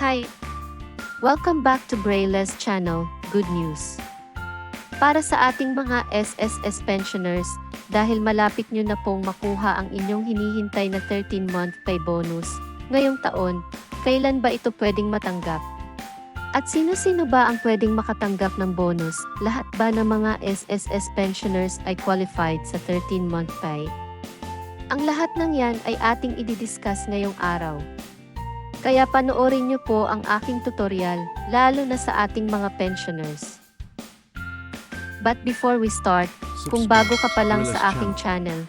Hi! Welcome back to Braille's channel, Good News. Para sa ating mga SSS pensioners, dahil malapit nyo na pong makuha ang inyong hinihintay na 13-month pay bonus, ngayong taon, kailan ba ito pwedeng matanggap? At sino-sino ba ang pwedeng makatanggap ng bonus? Lahat ba ng mga SSS pensioners ay qualified sa 13-month pay? Ang lahat ng yan ay ating ididiscuss ngayong araw. Kaya panoorin niyo po ang aking tutorial, lalo na sa ating mga pensioners. But before we start, kung bago ka pa lang sa aking channel,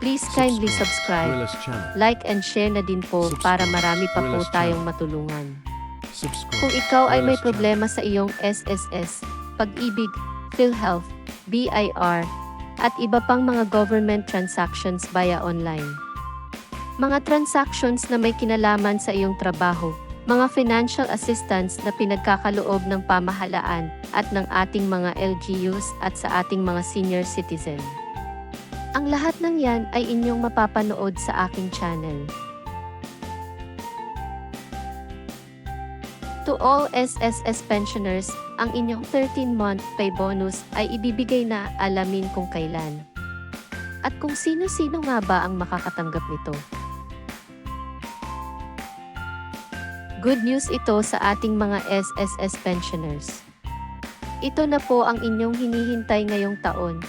please kindly subscribe, like and share na din po para marami pa po tayong matulungan. Subscribe. Kung ikaw ay may problema sa iyong SSS, pag-ibig, PhilHealth, BIR, at iba pang mga government transactions via online. Mga transactions na may kinalaman sa iyong trabaho, mga financial assistance na pinagkakaloob ng pamahalaan at ng ating mga LGUs at sa ating mga senior citizen. Ang lahat ng yan ay inyong mapapanood sa aking channel. To all SSS pensioners, ang inyong 13-month pay bonus ay ibibigay na alamin kung kailan. At kung sino-sino nga ba ang makakatanggap nito. Good news ito sa ating mga SSS pensioners. Ito na po ang inyong hinihintay ngayong taon.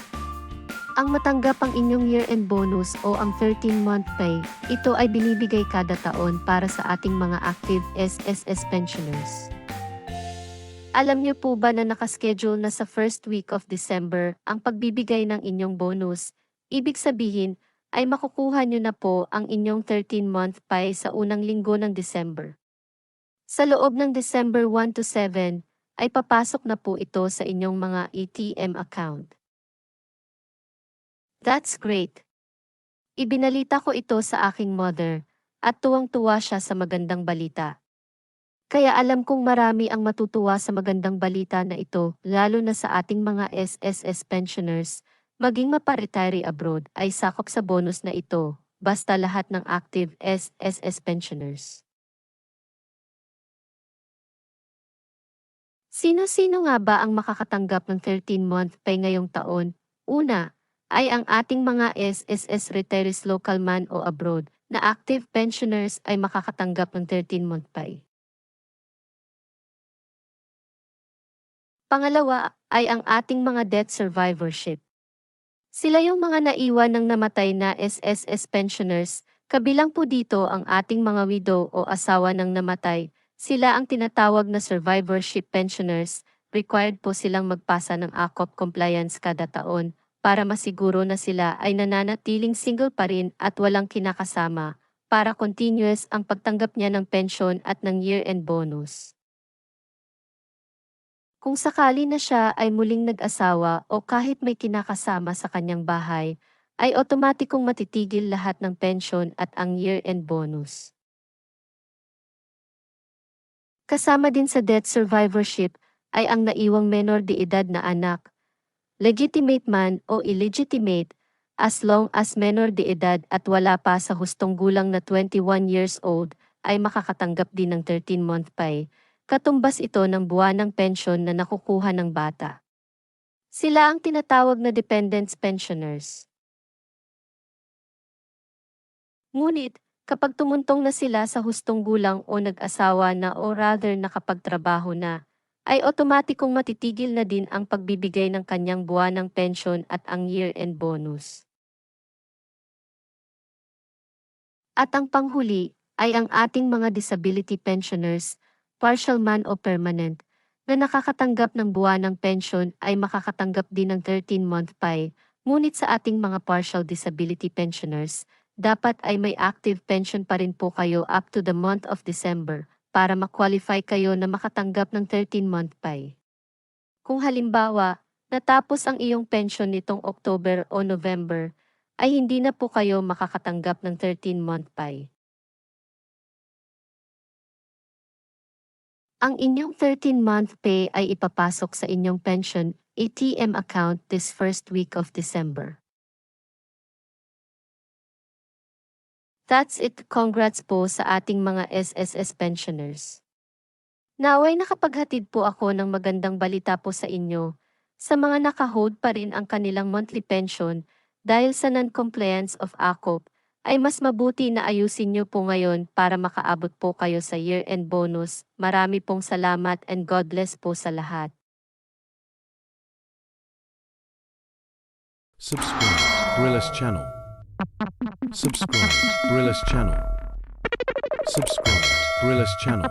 Ang matanggap ang inyong year-end bonus o ang 13-month pay, ito ay binibigay kada taon para sa ating mga active SSS pensioners. Alam niyo po ba na nakaschedule na sa first week of December ang pagbibigay ng inyong bonus? Ibig sabihin, ay makukuha niyo na po ang inyong 13-month pay sa unang linggo ng December. Sa loob ng December 1 to 7, ay papasok na po ito sa inyong mga ATM account. That's great. Ibinalita ko ito sa aking mother, at tuwang-tuwa siya sa magandang balita. Kaya alam kong marami ang matutuwa sa magandang balita na ito, lalo na sa ating mga SSS pensioners, maging maparetire abroad ay sakop sa bonus na ito, basta lahat ng active SSS pensioners. Sino-sino nga ba ang makakatanggap ng 13-month pay ngayong taon? Una, ay ang ating mga SSS retirees local man o abroad na active pensioners ay makakatanggap ng 13-month pay. Pangalawa ay ang ating mga death survivorship. Sila yung mga naiwan ng namatay na SSS pensioners, kabilang po dito ang ating mga widow o asawa ng namatay, sila ang tinatawag na survivorship pensioners, required po silang magpasa ng ACOP compliance kada taon para masiguro na sila ay nananatiling single pa rin at walang kinakasama para continuous ang pagtanggap niya ng pensyon at ng year-end bonus. Kung sakali na siya ay muling nag-asawa o kahit may kinakasama sa kanyang bahay, ay otomatikong matitigil lahat ng pensyon at ang year-end bonus. Kasama din sa death survivorship ay ang naiwang menor de edad na anak, legitimate man o illegitimate, as long as menor de edad at wala pa sa hustong gulang na 21 years old, ay makakatanggap din ng 13-month pay. Katumbas ito ng buwanang pensyon na nakukuha ng bata. Sila ang tinatawag na dependents pensioners. Ngunit, kapag tumuntong na sila sa hustong gulang o nag-asawa na o rather nakapagtrabaho na, ay otomatikong matitigil na din ang pagbibigay ng kanyang buwanang pensyon at ang year-end bonus. At ang panghuli ay ang ating mga disability pensioners, partial man o permanent, na nakakatanggap ng buwanang pensyon ay makakatanggap din ng 13-month pay, ngunit sa ating mga partial disability pensioners, dapat ay may active pension pa rin po kayo up to the month of December para ma-qualify kayo na makatanggap ng 13-month pay. Kung halimbawa, natapos ang iyong pension nitong October o November, ay hindi na po kayo makakatanggap ng 13-month pay. Ang inyong 13-month pay ay ipapasok sa inyong pension ATM account this first week of December. That's it. Congrats po sa ating mga SSS pensioners. Naway nakapaghatid po ako ng magandang balita po sa inyo. Sa mga nakahold pa rin ang kanilang monthly pension dahil sa non-compliance of ACOP, ay mas mabuti na ayusin nyo po ngayon para makaabot po kayo sa year-end bonus. Marami pong salamat and God bless po sa lahat. Subscribe Gorillas channel. Subscribe Gorillas channel. Subscribe Gorillas channel.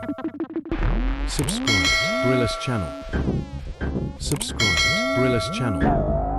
Subscribe Gorillas channel. Subscribe Gorillas channel.